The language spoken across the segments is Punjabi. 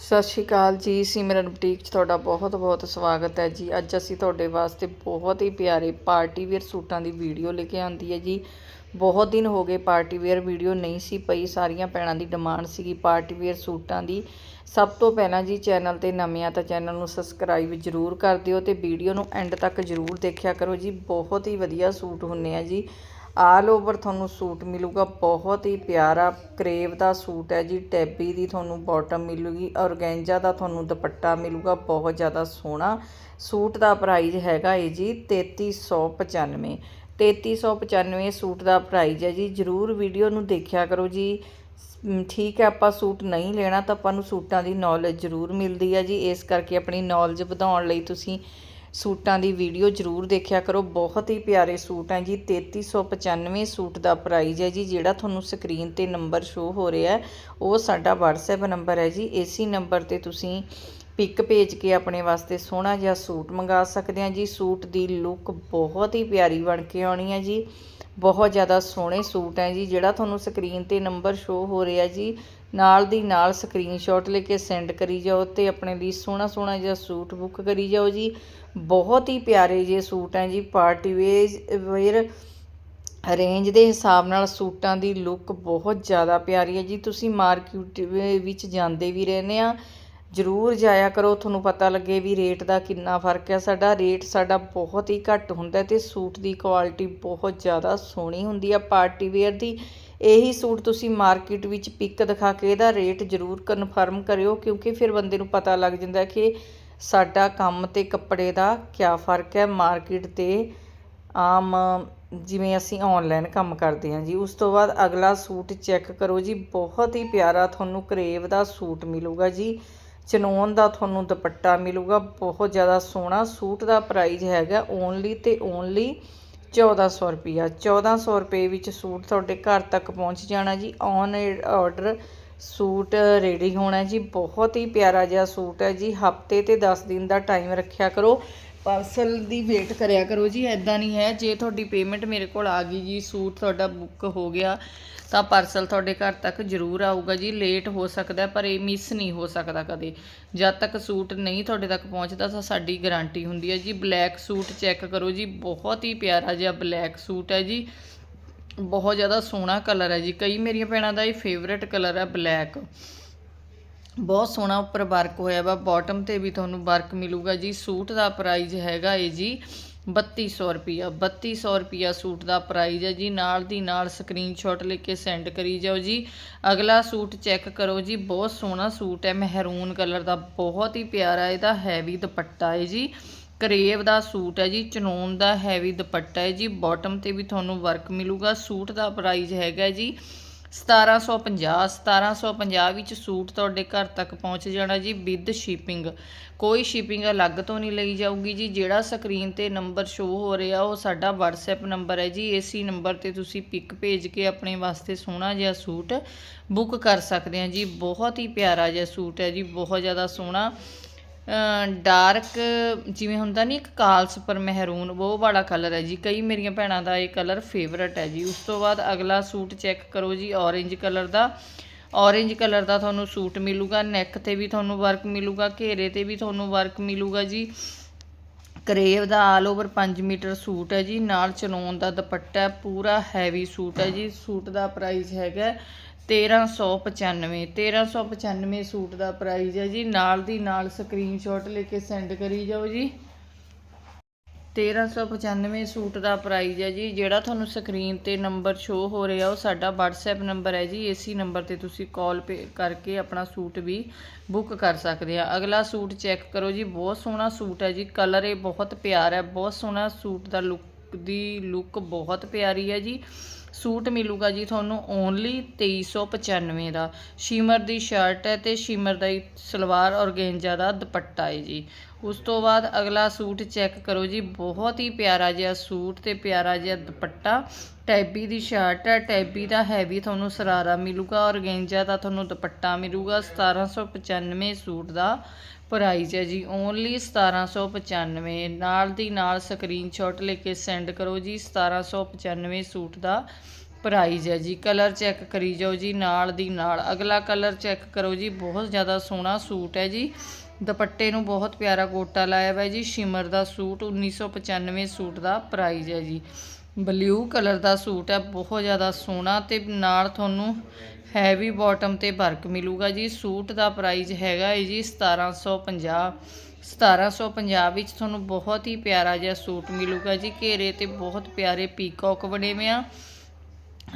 ਸਤਿ ਸ਼੍ਰੀ ਅਕਾਲ ਜੀ, ਸਿਮਰਨ ਬੁਟੀਕ 'ਚ ਤੁਹਾਡਾ ਬਹੁਤ ਬਹੁਤ ਸਵਾਗਤ ਹੈ ਜੀ। ਅੱਜ ਅਸੀਂ ਤੁਹਾਡੇ ਵਾਸਤੇ ਬਹੁਤ ਹੀ ਪਿਆਰੇ ਪਾਰਟੀ ਵੇਅਰ ਸੂਟਾਂ ਦੀ ਵੀਡੀਓ ਲੈ ਕੇ ਆਂਦੀ ਹੈ ਜੀ। ਬਹੁਤ ਦਿਨ ਹੋ ਗਏ ਪਾਰਟੀ ਵੇਅਰ ਵੀਡੀਓ ਨਹੀਂ ਸੀ ਪਈ, ਸਾਰੀਆਂ ਭੈਣਾਂ ਦੀ ਡਿਮਾਂਡ ਸੀਗੀ ਪਾਰਟੀ ਵੇਅਰ ਸੂਟਾਂ ਦੀ। ਸਭ ਤੋਂ ਪਹਿਲਾਂ ਜੀ ਚੈਨਲ ਤੇ ਨਵੇਂ ਆ ਤਾਂ ਚੈਨਲ ਨੂੰ ਸਬਸਕ੍ਰਾਈਬ ਜ਼ਰੂਰ ਕਰ ਦਿਓ ਤੇ ਵੀਡੀਓ ਨੂੰ ਐਂਡ ਤੱਕ ਜ਼ਰੂਰ ਦੇਖਿਆ ਕਰੋ ਜੀ। ਬਹੁਤ ਹੀ ਵਧੀਆ ਸੂਟ ਹੁੰਨੇ ਆ ਜੀ। ਆਲ ਓਵਰ ਤੁਹਾਨੂੰ ਸੂਟ ਮਿਲੂਗਾ, ਬਹੁਤ ਹੀ ਪਿਆਰਾ ਕਰੇਵ ਦਾ ਸੂਟ ਹੈ ਜੀ, ਟੈਬੀ ਦੀ ਤੁਹਾਨੂੰ ਬਾਟਮ ਮਿਲੂਗੀ, ਔਰਗੈਂਜਾ ਦਾ ਤੁਹਾਨੂੰ ਦੁਪੱਟਾ ਮਿਲੂਗਾ, ਬਹੁਤ ਜ਼ਿਆਦਾ ਸੋਹਣਾ ਸੂਟ ਦਾ ਪ੍ਰਾਈਜ਼ ਹੈਗਾ ਏ ਜੀ 3395 3395 ਸੂਟ ਦਾ ਪ੍ਰਾਈਜ਼ ਹੈ ਜੀ, ਜਰੂਰ ਵੀਡੀਓ ਨੂੰ ਦੇਖਿਆ ਕਰੋ ਜੀ। ਠੀਕ ਹੈ, ਆਪਾਂ ਸੂਟ ਨਹੀਂ ਲੈਣਾ ਤਾਂ ਆਪਾਂ ਨੂੰ ਸੂਟਾਂ ਦੀ ਨੌਲੇਜ ਜ਼ਰੂਰ ਮਿਲਦੀ ਹੈ ਜੀ, ਇਸ ਕਰਕੇ ਆਪਣੀ ਨੌਲੇਜ ਵਧਾਉਣ ਲਈ ਤੁਸੀਂ ਸੂਟਾਂ ਦੀ ਵੀਡੀਓ ਜ਼ਰੂਰ ਦੇਖਿਆ ਕਰੋ। ਬਹੁਤ ਹੀ ਪਿਆਰੇ ਸੂਟ ਹੈ ਜੀ। 3395 ਸੂਟ ਦਾ ਪ੍ਰਾਈਜ਼ ਹੈ ਜੀ, ਜਿਹੜਾ ਤੁਹਾਨੂੰ ਸਕਰੀਨ ਤੇ ਨੰਬਰ ਸ਼ੋ ਹੋ ਰਿਹਾ ਉਹ ਸਾਡਾ WhatsApp ਨੰਬਰ ਹੈ ਜੀ। ਇਸੇ ਨੰਬਰ ਤੇ ਤੁਸੀਂ ਪਿਕ ਭੇਜ ਕੇ ਆਪਣੇ ਵਾਸਤੇ ਸੋਹਣਾ ਜਿਹਾ ਸੂਟ ਮੰਗਾ ਸਕਦੇ ਆ ਜੀ। ਸੂਟ ਦੀ ਲੁੱਕ ਬਹੁਤ ਹੀ ਪਿਆਰੀ ਬਣ ਕੇ ਆਉਣੀ ਹੈ ਜੀ। ਬਹੁਤ ਜ਼ਿਆਦਾ ਸੋਹਣੇ ਸੂਟ ਹੈ ਜੀ, ਜਿਹੜਾ ਤੁਹਾਨੂੰ ਸਕਰੀਨ ਤੇ ਨੰਬਰ ਸ਼ੋ ਹੋ ਰਿਹਾ ਜੀ। ਨਾਲ ਦੀ ਨਾਲ ਸਕਰੀਨਸ਼ਾਟ ਲੈ ਕੇ ਸੈਂਡ ਕਰੀ ਜਾਓ ਤੇ ਆਪਣੇ ਲਈ ਸੋਹਣਾ ਸੋਹਣਾ ਜਿਹਾ ਸੂਟ ਬੁੱਕ ਕਰੀ ਜਾਓ ਜੀ। ਬਹੁਤ ਹੀ ਪਿਆਰੇ ਜਿਹੇ ਸੂਟ ਹੈ ਜੀ। ਪਾਰਟੀ ਵੇਅਰ ਰੇਂਜ ਦੇ ਹਿਸਾਬ ਨਾਲ ਸੂਟਾਂ ਦੀ ਲੁੱਕ ਬਹੁਤ ਜ਼ਿਆਦਾ ਪਿਆਰੀ ਹੈ ਜੀ। ਤੁਸੀਂ ਮਾਰਕੀਟ ਵਿੱਚ ਜਾਂਦੇ ਵੀ ਰਹਿੰਦੇ ਆ। ਜ਼ਰੂਰ ਜਾਇਆ ਕਰੋ। ਤੁਹਾਨੂੰ ਪਤਾ ਲੱਗੇ ਵੀ ਰੇਟ ਦਾ ਕਿੰਨਾ ਫ਼ਰਕ ਹੈ ਸਾਡਾ ਰੇਟ ਸਾਡਾ ਬਹੁਤ ਹੀ ਘੱਟ ਹੁੰਦਾ ਤੇ ਸੂਟ ਦੀ ਕੁਆਲਿਟੀ ਬਹੁਤ ਜ਼ਿਆਦਾ ਸੋਹਣੀ ਹੁੰਦੀ ਆ। ਪਾਰਟੀ ਵੇਅਰ ਦੀ ਇਹੀ ਸੂਟ ਤੁਸੀਂ ਮਾਰਕੀਟ ਵਿੱਚ ਪਿਕ ਦਿਖਾ ਕੇ ਇਹਦਾ ਰੇਟ ਜ਼ਰੂਰ ਕਨਫਰਮ ਕਰਿਓ, ਕਿਉਂਕਿ ਫਿਰ ਬੰਦੇ ਨੂੰ ਪਤਾ ਲੱਗ ਜਾਂਦਾ ਕਿ ਸਾਡਾ ਕੰਮ ਤੇ ਕੱਪੜੇ ਦਾ ਕਿਆ ਫ਼ਰਕ ਹੈ। ਮਾਰਕੀਟ ਤੇ ਆਮ ਜਿਵੇਂ ਅਸੀਂ ਆਨਲਾਈਨ ਕੰਮ ਕਰਦੇ ਹਾਂ ਜੀ, ਉਸ ਤੋਂ ਬਾਅਦ ਅਗਲਾ ਸੂਟ ਚੈੱਕ ਕਰੋ ਜੀ। ਬਹੁਤ ਹੀ ਪਿਆਰਾ ਤੁਹਾਨੂੰ ਕਰੇਵ ਦਾ ਸੂਟ ਮਿਲੂਗਾ ਜੀ। ਚਨੋਨ ਦਾ ਤੁਹਾਨੂੰ ਦੁਪੱਟਾ ਮਿਲੂਗਾ। ਬਹੁਤ ਜ਼ਿਆਦਾ ਸੋਹਣਾ ਸੂਟ ਦਾ ਪ੍ਰਾਈਸ ਹੈਗਾ ਓਨਲੀ ਤੇ ਓਨਲੀ 1400 ਰੁਪਿਆ 1400 ਰੁਪਏ ਵਿੱਚ ਸੂਟ ਤੁਹਾਡੇ ਘਰ ਤੱਕ ਪਹੁੰਚ ਜਾਣਾ ਜੀ। ਔਨ ਆਰਡਰ ਸੂਟ ਰੈਡੀ ਹੋਣਾ ਜੀ। ਬਹੁਤ ਹੀ ਪਿਆਰਾ ਜਿਹਾ ਸੂਟ ਹੈ ਜੀ। ਹਫ਼ਤੇ ਤੇ 10 ਦਿਨ ਦਾ ਟਾਈਮ ਰੱਖਿਆ ਕਰੋ। ਪਾਰਸਲ ਦੀ ਵੇਟ ਕਰਿਆ ਕਰੋ ਜੀ। ਐਦਾਂ ਨਹੀਂ ਹੈ। ਜੇ ਤੁਹਾਡੀ ਪੇਮੈਂਟ ਮੇਰੇ ਕੋਲ ਆ ਗਈ ਜੀ, ਸੂਟ ਤੁਹਾਡਾ ਬੁੱਕ ਹੋ ਗਿਆ ਤਾਂ ਪਾਰਸਲ ਤੁਹਾਡੇ ਘਰ ਤੱਕ ਜ਼ਰੂਰ ਆਊਗਾ ਜੀ। ਲੇਟ ਹੋ ਸਕਦਾ, ਪਰ ਇਹ ਮਿਸ ਨਹੀਂ ਹੋ ਸਕਦਾ ਕਦੇ। ਜਦ ਤੱਕ ਸੂਟ ਨਹੀਂ ਤੁਹਾਡੇ ਤੱਕ ਪਹੁੰਚਦਾ ਤਾਂ ਸਾਡੀ ਗਾਰੰਟੀ ਹੁੰਦੀ ਹੈ ਜੀ। ਬਲੈਕ ਸੂਟ ਚੈੱਕ ਕਰੋ ਜੀ। ਬਹੁਤ ਹੀ ਪਿਆਰਾ ਜਿਹਾ ਬਲੈਕ ਸੂਟ ਹੈ ਜੀ। ਬਹੁਤ ਜ਼ਿਆਦਾ ਸੋਹਣਾ ਕਲਰ ਹੈ ਜੀ। ਕਈ ਮੇਰੀਆਂ ਭੈਣਾਂ ਦਾ ਇਹ ਫੇਵਰੇਟ ਕਲਰ ਹੈ ਬਲੈਕ ਬਹੁਤ ਸੋਹਣਾ ਉੱਪਰ ਵਰਕ ਹੋਇਆ ਵਾ। ਬਾਟਮ ਤੇ ਵੀ ਤੁਹਾਨੂੰ ਵਰਕ ਮਿਲੂਗਾ ਜੀ। ਸੂਟ ਦਾ ਪ੍ਰਾਈਸ ਹੈਗਾ ਏ ਜੀ। 3200 ਰੁਪਿਆ 3200 ਰੁਪਿਆ ਸੂਟ ਦਾ ਪ੍ਰਾਈਜ਼ ਹੈ ਜੀ। ਨਾਲ ਦੀ ਨਾਲ ਸਕਰੀਨਸ਼ਾਟ ਲੈ ਕੇ ਸੈਂਡ ਕਰੀ ਜਾਓ ਜੀ। ਅਗਲਾ ਸੂਟ ਚੈੱਕ ਕਰੋ ਜੀ। ਬਹੁਤ ਸੋਹਣਾ ਸੂਟ ਹੈ ਮਹਿਰੂਨ ਕਲਰ ਦਾ, ਬਹੁਤ ਹੀ ਪਿਆਰਾ ਇਹਦਾ ਹੈਵੀ ਦੁਪੱਟਾ ਹੈ ਜੀ। ਕਰੇਵ ਦਾ ਸੂਟ ਹੈ ਜੀ ਚਨੋਨ ਦਾ ਹੈਵੀ ਦੁਪੱਟਾ ਹੈ ਜੀ। ਬਾਟਮ ਤੇ ਵੀ ਤੁਹਾਨੂੰ ਵਰਕ ਮਿਲੂਗਾ। ਸੂਟ ਦਾ ਪ੍ਰਾਈਜ਼ ਹੈਗਾ ਜੀ 1750 1750 ਵਿੱਚ ਸੂਟ ਤੁਹਾਡੇ ਘਰ ਤੱਕ ਪਹੁੰਚ ਜਾਣਾ ਜੀ ਵਿਦ ਸ਼ਿਪਿੰਗ ਕੋਈ ਸ਼ਿਪਿੰਗ ਅਲੱਗ ਤੋਂ ਨਹੀਂ ਲਈ ਜਾਊਗੀ ਜੀ। ਜਿਹੜਾ ਸਕਰੀਨ ਤੇ ਨੰਬਰ ਸ਼ੋਅ ਹੋ ਰਿਹਾ, ਉਹ ਸਾਡਾ WhatsApp ਨੰਬਰ ਹੈ ਜੀ। ਇਸੇ ਨੰਬਰ ਤੇ ਤੁਸੀਂ ਪਿਕ ਭੇਜ ਕੇ ਆਪਣੇ ਵਾਸਤੇ ਸੋਹਣਾ ਜਿਹਾ ਸੂਟ ਬੁੱਕ ਕਰ ਸਕਦੇ ਆ ਜੀ। ਬਹੁਤ ਹੀ ਪਿਆਰਾ ਜਿਹਾ ਸੂਟ ਹੈ ਜੀ। ਬਹੁਤ ਜ਼ਿਆਦਾ ਸੋਹਣਾ ਡਾਰਕ ਜਿਵੇਂ ਹੁੰਦਾ ਨਹੀਂ ਇੱਕ ਕਾਲਸ ਪਰ ਮਹਿਰੂਨ ਉਹ ਵਾਲਾ ਕਲਰ ਹੈ ਜੀ। ਕਈ ਮੇਰੀਆਂ ਭੈਣਾਂ ਦਾ ਇਹ ਕਲਰ ਫੇਵਰਟ ਹੈ ਜੀ। ਉਸ ਤੋਂ ਬਾਅਦ ਅਗਲਾ ਸੂਟ ਚੈੱਕ ਕਰੋ ਜੀ, orange ਕਲਰ ਦਾ। Orange ਕਲਰ ਦਾ ਤੁਹਾਨੂੰ ਸੂਟ ਮਿਲੂਗਾ ਨੈਕ ਤੇ ਵੀ ਤੁਹਾਨੂੰ ਵਰਕ ਮਿਲੂਗਾ, ਘੇਰੇ ਤੇ ਵੀ ਤੁਹਾਨੂੰ ਵਰਕ ਮਿਲੂਗਾ ਜੀ। ਕਰੇਵ ਦਾ ਆਲ ਓਵਰ 5 ਮੀਟਰ ਸੂਟ ਹੈ ਜੀ, ਨਾਲ ਚਨੋਨ ਦਾ ਦੁਪੱਟਾ ਪੂਰਾ ਹੈਵੀ ਸੂਟ ਹੈ ਜੀ, ਸੂਟ ਦਾ ਪ੍ਰਾਈਸ ਹੈਗਾ 1395 1395 ਸੂਟ ਦਾ ਪ੍ਰਾਈਸ ਹੈ ਜੀ, ਨਾਲ ਦੀ ਨਾਲ ਸਕਰੀਨਸ਼ਾਟ ਲੈ ਕੇ ਸੈਂਡ ਕਰੀ ਜਾਓ ਜੀ। 1395 ਸੂਟ ਦਾ ਪ੍ਰਾਈਜ਼ ਹੈ ਜੀ। ਜਿਹੜਾ ਤੁਹਾਨੂੰ ਸਕਰੀਨ ਤੇ ਨੰਬਰ ਸ਼ੋ ਹੋ ਰਿਹਾ, ਉਹ ਸਾਡਾ WhatsApp ਨੰਬਰ ਹੈ ਜੀ। ਇਸੇ ਨੰਬਰ ਤੇ ਤੁਸੀਂ ਕਾਲ ਪੇ ਕਰਕੇ ਆਪਣਾ ਸੂਟ ਵੀ ਬੁੱਕ ਕਰ ਸਕਦੇ ਆ। ਅਗਲਾ ਸੂਟ ਚੈੱਕ ਕਰੋ ਜੀ। ਬਹੁਤ ਸੋਹਣਾ ਸੂਟ ਹੈ ਜੀ। ਕਲਰ ਇਹ ਬਹੁਤ ਪਿਆਰਾ ਹੈ। ਬਹੁਤ ਸੋਹਣਾ ਸੂਟ ਦਾ ਲੁੱਕ ਦੀ ਲੁੱਕ ਬਹੁਤ ਪਿਆਰੀ ਹੈ ਜੀ। ਸੂਟ ਮਿਲੂਗਾ ਜੀ ਤੁਹਾਨੂੰ ਓਨਲੀ 2395 ਦਾ। ਸ਼ਿਮਰ ਦੀ ਸ਼ਰਟ ਹੈ ਤੇ ਸ਼ੀਮਰ ਦਾ ਹੀ ਸਲਵਾਰ ਔਰਗੇਂਜਾ ਦਾ ਦੁਪੱਟਾ ਹੈ ਜੀ। ਉਸ ਤੋਂ ਬਾਅਦ ਅਗਲਾ ਸੂਟ ਚੈੱਕ ਕਰੋ ਜੀ, ਬਹੁਤ ਹੀ ਪਿਆਰਾ ਜਿਹਾ ਸੂਟ ਤੇ ਪਿਆਰਾ ਜਿਹਾ ਦੁਪੱਟਾ। ਟੈਬੀ ਦੀ ਸ਼ਰਟ ਹੈ, ਟੈਬੀ ਦਾ ਹੈਵੀ ਤੁਹਾਨੂੰ ਸਰਾਰਾ ਮਿਲੂਗਾ, ਔਰਗੇਂਜਾ ਦਾ ਤੁਹਾਨੂੰ ਦੁਪੱਟਾ ਮਿਲੂਗਾ 1795 ਸੂਟ ਦਾ ਪ੍ਰਾਈਸ ਹੈ ਜੀ ਓਨਲੀ 1795 ਨਾਲ ਦੀ ਨਾਲ ਸਕਰੀਨਸ਼ਾਟ ਲੈ ਕੇ ਸੈਂਡ ਕਰੋ ਜੀ 1795 ਸੂਟ ਦਾ ਪ੍ਰਾਈਜ਼ ਹੈ ਜੀ। ਕਲਰ ਚੈੱਕ ਕਰੀ ਜਾਓ ਜੀ, ਨਾਲ ਦੀ ਨਾਲ ਅਗਲਾ ਕਲਰ ਚੈੱਕ ਕਰੋ ਜੀ, ਬਹੁਤ ਜ਼ਿਆਦਾ ਸੋਹਣਾ ਸੂਟ ਹੈ ਜੀ। ਦੁਪੱਟੇ ਨੂੰ ਬਹੁਤ ਪਿਆਰਾ ਗੋਟਾ ਲਾਇਆ ਹੋਇਆ ਜੀ। ਸ਼ਿਮਰ ਦਾ ਸੂਟ 1995 ਸੂਟ ਦਾ ਪ੍ਰਾਈਜ਼ ਹੈ ਜੀ। ਬਲੂ ਕਲਰ ਦਾ ਸੂਟ ਹੈ, ਬਹੁਤ ਜ਼ਿਆਦਾ ਸੋਹਣਾ ਤੇ ਨਾਲ ਤੁਹਾਨੂੰ ਹੈਵੀ ਬਾਟਮ ਤੇ ਵਰਕ ਮਿਲੂਗਾ ਜੀ। ਸੂਟ ਦਾ ਪ੍ਰਾਈਜ਼ ਹੈਗਾ ਹੈ ਜੀ 1750 1750 ਵਿੱਚ ਤੁਹਾਨੂੰ ਬਹੁਤ ਹੀ ਪਿਆਰਾ ਜਿਹਾ ਸੂਟ ਮਿਲੂਗਾ ਜੀ। ਘੇਰੇ ਤੇ ਬਹੁਤ ਪਿਆਰੇ ਪੀਕੌਕ ਬਣੇ ਹੋਏ ਆ।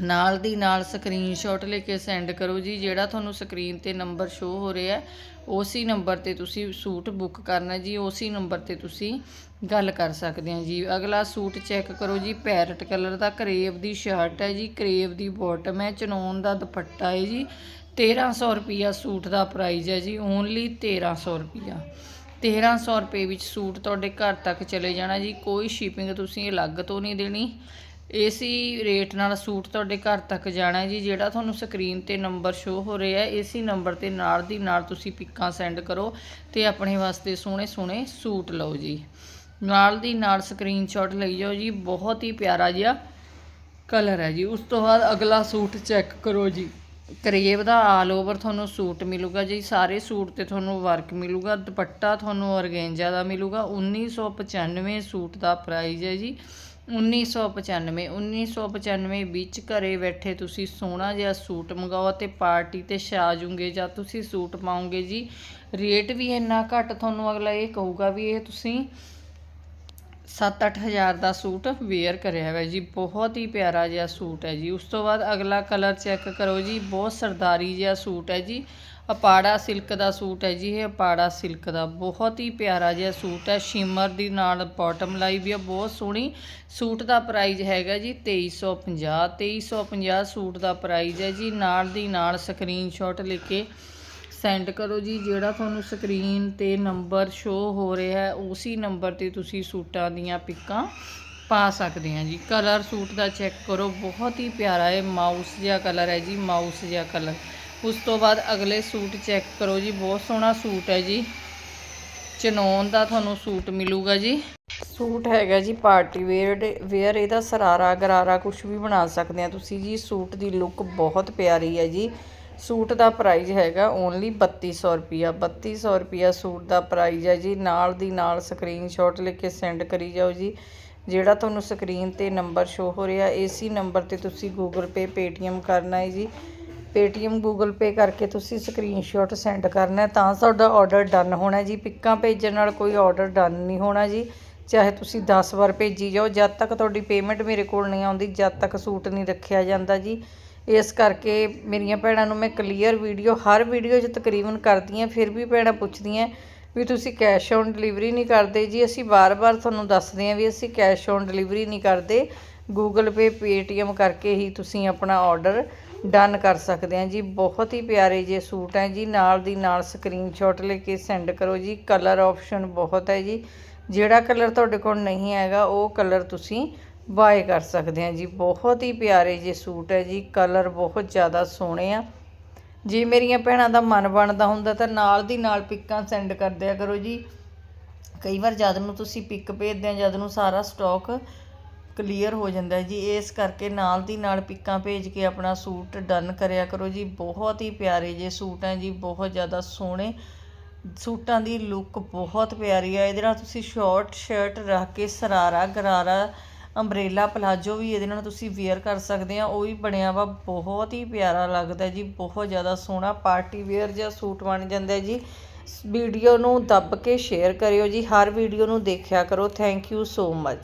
ਨਾਲ ਦੀ ਨਾਲ ਸਕਰੀਨਸ਼ਾਟ ਲੈ ਕੇ ਸੈਂਡ ਕਰੋ ਜੀ, ਜਿਹੜਾ ਤੁਹਾਨੂੰ ਸਕਰੀਨ ਤੇ ਨੰਬਰ ਸ਼ੋ ਹੋ ਰਿਹਾ ਉਸੇ ਨੰਬਰ ਤੇ ਤੁਸੀਂ ਸੂਟ ਬੁੱਕ ਕਰਨਾ ਜੀ, ਉਸੇ ਨੰਬਰ ਤੇ ਤੁਸੀਂ ਗੱਲ ਕਰ ਸਕਦੇ ਆ ਜੀ। ਅਗਲਾ ਸੂਟ ਚੈੱਕ ਕਰੋ ਜੀ, ਪੈਰਟ ਕਲਰ ਦਾ, ਕਰੇਵ ਦੀ ਸ਼ਰਟ ਹੈ ਜੀ, ਕਰੇਵ ਦੀ ਬਾਟਮ ਹੈ ਚਨੌਨ ਦਾ ਦੁਪੱਟਾ ਹੈ ਜੀ। 1300 ਰੁਪਿਆ ਸੂਟ ਦਾ ਪ੍ਰਾਈਸ ਹੈ ਜੀ, ਓਨਲੀ 1300 ਰੁਪਿਆ 1300 ਰੁਪਏ ਵਿੱਚ ਸੂਟ ਤੁਹਾਡੇ ਘਰ ਤੱਕ ਚਲੇ ਜਾਣਾ ਜੀ, ਕੋਈ ਸ਼ਿਪਿੰਗ ਤੁਸੀਂ ਅਲੱਗ ਤੋਂ ਨਹੀਂ ਦੇਣੀ। ਇਸੀ ਰੇਟ ਨਾਲ ਸੂਟ ਤੁਹਾਡੇ ਘਰ ਤੱਕ ਜਾਣਾ ਜੀ, ਜਿਹੜਾ ਤੁਹਾਨੂੰ ਸਕਰੀਨ ਤੇ ਨੰਬਰ ਸ਼ੋ ਹੋ ਰਿਹਾ ਹੈ ਇਸੀ ਨੰਬਰ ਤੇ ਨਾਲ ਦੀ ਨਾਲ ਤੁਸੀਂ ਪਿੱਕਾਂ ਸੈਂਡ ਕਰੋ ਤੇ ਆਪਣੇ ਵਾਸਤੇ ਸੋਹਣੇ ਸੋਹਣੇ ਸੂਟ ਲਓ ਜੀ। ਨਾਲ ਦੀ ਨਾਲ ਸਕਰੀਨਸ਼ਾਟ ਲਈ ਜਾਓ ਜੀ, ਬਹੁਤ ਹੀ ਪਿਆਰਾ ਜਿਹਾ ਕਲਰ ਹੈ ਜੀ। ਉਸ ਤੋਂ ਬਾਅਦ ਅਗਲਾ ਸੂਟ ਚੈੱਕ ਕਰੋ ਜੀ। ਕਰੇਵ ਦਾ ਆਲ ਓਵਰ ਤੁਹਾਨੂੰ ਸੂਟ ਮਿਲੂਗਾ ਜੀ, ਸਾਰੇ ਸੂਟ ਤੇ ਤੁਹਾਨੂੰ ਵਰਕ ਮਿਲੂਗਾ, ਦੁਪੱਟਾ ਤੁਹਾਨੂੰ ਔਰਗੈਂਜਾ ਦਾ ਮਿਲੂਗਾ 1995 ਸੂਟ ਦਾ ਪ੍ਰਾਈਸ ਹੈ ਜੀ। 1995 1995 ਵਿੱਚ ਘਰੇ ਬੈਠੇ ਤੁਸੀਂ ਸੋਹਣਾ ਜਿਹਾ ਸੂਟ ਮੰਗਾਓ ਤੇ ਪਾਰਟੀ ਤੇ ਛਾ ਜੂਗੇ ਜਾਂ ਤੁਸੀਂ ਸੂਟ ਪਾਓਗੇ ਜੀ। ਰੇਟ ਵੀ ਇੰਨਾ ਘੱਟ ਤੁਹਾਨੂੰ ਅਗਲਾ ਇਹ ਕਹੂਗਾ ਵੀ ਇਹ ਤੁਸੀਂ 7-8 ਹਜ਼ਾਰ ਦਾ ਸੂਟ ਵੇਅਰ ਕਰਿਆ ਹੋਇਆ ਜੀ। ਬਹੁਤ ਹੀ ਪਿਆਰਾ ਜਿਹਾ ਸੂਟ ਹੈ ਜੀ। ਉਸ ਤੋਂ ਬਾਅਦ ਅਗਲਾ ਕਲਰ ਚੈੱਕ ਕਰੋ ਜੀ। ਬਹੁਤ ਸਰਦਾਰੀ ਜਿਹਾ ਸੂਟ ਹੈ ਜੀ। ਅਪਾੜਾ ਸਿਲਕ ਦਾ ਸੂਟ ਹੈ ਜੀ, ਇਹ ਅਪਾੜਾ ਸਿਲਕ ਦਾ ਬਹੁਤ ਹੀ ਪਿਆਰਾ ਜਿਹਾ ਸੂਟ ਹੈ, ਸ਼ਿਮਰ ਦੀ ਨਾਲ ਬਾਟਮ ਲਾਈ ਵੀ ਆ, ਬਹੁਤ ਸੋਹਣੀ ਸੂਟ ਦਾ ਪ੍ਰਾਈਸ ਹੈਗਾ ਜੀ 2350 2350 ਸੂਟ ਦਾ ਪ੍ਰਾਈਸ ਹੈ ਜੀ, ਨਾਲ ਦੀ ਨਾਲ ਸਕਰੀਨਸ਼ਾਟ ਲੈ ਕੇ ਸੈਂਡ ਕਰੋ ਜੀ, ਜਿਹੜਾ ਤੁਹਾਨੂੰ ਸਕਰੀਨ ਤੇ ਨੰਬਰ ਸ਼ੋ ਹੋ ਰਿਹਾ ਹੈ, ਉਸੇ ਨੰਬਰ ਤੇ ਤੁਸੀਂ ਸੂਟਾਂ ਦੀਆਂ ਪਿੱਕਾਂ ਪਾ ਸਕਦੇ ਹਾਂ ਜੀ। ਕਲਰ ਸੂਟ ਦਾ ਚੈੱਕ ਕਰੋ, ਬਹੁਤ ਹੀ ਪਿਆਰਾ ਹੈ ਮਾਊਸ ਜਿਹਾ ਕਲਰ ਹੈ ਜੀ ਮਾਊਸ ਜਿਹਾ ਕਲਰ ਉਸ ਤੋਂ ਬਾਅਦ ਅਗਲੇ ਸੂਟ ਚੈੱਕ ਕਰੋ ਜੀ, ਬਹੁਤ ਸੋਹਣਾ ਸੂਟ ਹੈ ਜੀ। ਚਨੌਨ ਦਾ ਤੁਹਾਨੂੰ ਸੂਟ ਮਿਲੂਗਾ ਜੀ। ਸੂਟ ਹੈਗਾ ਜੀ ਪਾਰਟੀ ਵੇਅਰ ਵੇਅਰ ਇਹਦਾ ਸਰਾਰਾ, ਗਰਾਰਾ ਕੁਝ ਵੀ ਬਣਾ ਸਕਦੇ ਆ ਤੁਸੀਂ ਜੀ। ਸੂਟ ਦੀ ਲੁੱਕ ਬਹੁਤ ਪਿਆਰੀ ਹੈ ਜੀ। ਸੂਟ ਦਾ ਪ੍ਰਾਈਸ ਹੈਗਾ ਓਨਲੀ 3200 ਰੁਪਿਆ 3200 ਰੁਪਿਆ ਸੂਟ ਦਾ ਪ੍ਰਾਈਸ ਹੈ ਜੀ। ਨਾਲ ਦੀ ਨਾਲ ਸਕਰੀਨਸ਼ਾਟ ਲੈ ਕੇ ਸੈਂਡ ਕਰੀ ਜਾਓ ਜੀ। ਜਿਹੜਾ ਤੁਹਾਨੂੰ ਸਕਰੀਨ ਤੇ ਨੰਬਰ ਸ਼ੋ ਹੋ ਰਿਹਾ ਇਸੇ ਨੰਬਰ ਤੇ ਤੁਸੀਂ ਗੂਗਲ ਪੇ Paytm ਕਰਨਾ ਹੈ ਜੀ। Paytm ਗੂਗਲ ਪੇ ਕਰਕੇ ਤੁਸੀਂ ਸਕਰੀਨਸ਼ਾਟ ਸੈਂਡ ਕਰਨਾ ਤਾਂ ਤੁਹਾਡਾ ਆਰਡਰ ਡਨ ਹੋਣਾ ਜੀ। ਪਿੱਕਾਂ ਭੇਜਣ ਨਾਲ ਕੋਈ ਆਰਡਰ ਡਨ ਨਹੀਂ ਹੋਣਾ ਜੀ। ਚਾਹੇ ਤੁਸੀਂ 10 ਵਾਰ ਭੇਜੀ ਜਾਓ, ਜਦ ਤੱਕ ਤੁਹਾਡੀ ਪੇਮੈਂਟ ਮੇਰੇ ਕੋਲ ਨਹੀਂ ਆਉਂਦੀ, ਜਦ ਤੱਕ ਸੂਟ ਨਹੀਂ ਰੱਖਿਆ ਜਾਂਦਾ ਜੀ। ਇਸ ਕਰਕੇ ਮੇਰੀਆਂ ਭੈਣਾਂ ਨੂੰ ਮੈਂ ਕਲੀਅਰ ਵੀਡੀਓ ਹਰ ਵੀਡੀਓ 'ਚ ਤਕਰੀਬਨ ਕਰਦੀ ਹਾਂ, ਫਿਰ ਵੀ ਭੈਣਾਂ ਪੁੱਛਦੀਆਂ ਵੀ ਤੁਸੀਂ ਕੈਸ਼ ਔਨ ਡਿਲੀਵਰੀ ਨਹੀਂ ਕਰਦੇ ਜੀ। ਅਸੀਂ ਵਾਰ-ਵਾਰ ਤੁਹਾਨੂੰ ਦੱਸਦੇ ਹਾਂ ਵੀ ਅਸੀਂ ਕੈਸ਼ ਔਨ ਡਿਲੀਵਰੀ ਨਹੀਂ ਕਰਦੇ। ਗੂਗਲ Pay, Paytm ਕਰਕੇ ਹੀ ਤੁਸੀਂ ਆਪਣਾ ਆਰਡਰ ਡਨ ਕਰ ਸਕਦੇ ਹਾਂ ਜੀ। ਬਹੁਤ ਹੀ ਪਿਆਰੇ ਜੇ ਸੂਟ ਹੈ ਜੀ। ਨਾਲ ਦੀ ਨਾਲ ਸਕਰੀਨਸ਼ਾਟ ਲੈ ਕੇ ਸੈਂਡ ਕਰੋ ਜੀ। ਕਲਰ ਆਪਸ਼ਨ ਬਹੁਤ ਹੈ ਜੀ। ਜਿਹੜਾ ਕਲਰ ਤੁਹਾਡੇ ਕੋਲ ਨਹੀਂ ਹੈਗਾ, ਉਹ ਕਲਰ ਤੁਸੀਂ ਬਾਏ ਕਰ ਸਕਦੇ ਆ ਜੀ। ਬਹੁਤ ਹੀ ਪਿਆਰੇ ਜੇ ਸੂਟ ਹੈ ਜੀ। ਕਲਰ ਬਹੁਤ ਜ਼ਿਆਦਾ ਸੋਹਣੇ ਆ। ਜੇ ਮੇਰੀਆਂ ਭੈਣਾਂ ਦਾ ਮਨ ਬਣਦਾ ਹੁੰਦਾ ਤਾਂ ਨਾਲ ਦੀ ਨਾਲ ਪਿੱਕਾਂ ਸੈਂਡ ਕਰ ਦਿਆ ਕਰੋ ਜੀ। ਕਈ ਵਾਰ ਜਦ ਨੂੰ ਤੁਸੀਂ ਪਿਕ ਭੇਜਦੇ ਆ, ਜਦ ਨੂੰ ਸਾਰਾ ਸਟਾਕ ਕਲੀਅਰ ਹੋ ਜਾਂਦਾ ਜੀ। ਇਸ ਕਰਕੇ ਨਾਲ ਦੀ ਨਾਲ ਪਿੱਕਾਂ ਭੇਜ ਕੇ ਆਪਣਾ ਸੂਟ ਡਨ ਕਰਿਆ ਕਰੋ ਜੀ। ਬਹੁਤ ਹੀ ਪਿਆਰੇ ਜੇ ਸੂਟ ਹੈ ਜੀ। ਬਹੁਤ ਜ਼ਿਆਦਾ ਸੋਹਣੇ ਸੂਟਾਂ ਦੀ ਲੁੱਕ ਬਹੁਤ ਪਿਆਰੀ ਹੈ। ਇਹਦੇ ਨਾਲ ਤੁਸੀਂ ਸ਼ਾਰਟ ਸ਼ਰਟ ਰੱਖ ਕੇ ਸਰਾਰਾ, ਗਰਾਰਾ ਅੰਬ੍ਰੇਲਾ ਪਲਾਜੋ ਵੀ ਇਹਦੇ ਨਾਲ ਤੁਸੀਂ ਵੇਅਰ ਕਰ ਸਕਦੇ ਆ। ਉਹ ਵੀ ਬਣਿਆ ਵਾ। ਬਹੁਤ ਹੀ ਪਿਆਰਾ ਲੱਗਦਾ ਜੀ। ਬਹੁਤ ਜ਼ਿਆਦਾ ਸੋਹਣਾ ਪਾਰਟੀ ਵੇਅਰ ਜਿਹਾ ਸੂਟ ਬਣ ਜਾਂਦਾ ਜੀ। ਵੀਡੀਓ ਨੂੰ ਦੱਬ ਕੇ ਸ਼ੇਅਰ ਕਰਿਓ ਜੀ। ਹਰ ਵੀਡੀਓ ਨੂੰ ਦੇਖਿਆ ਕਰੋ। Thank you so much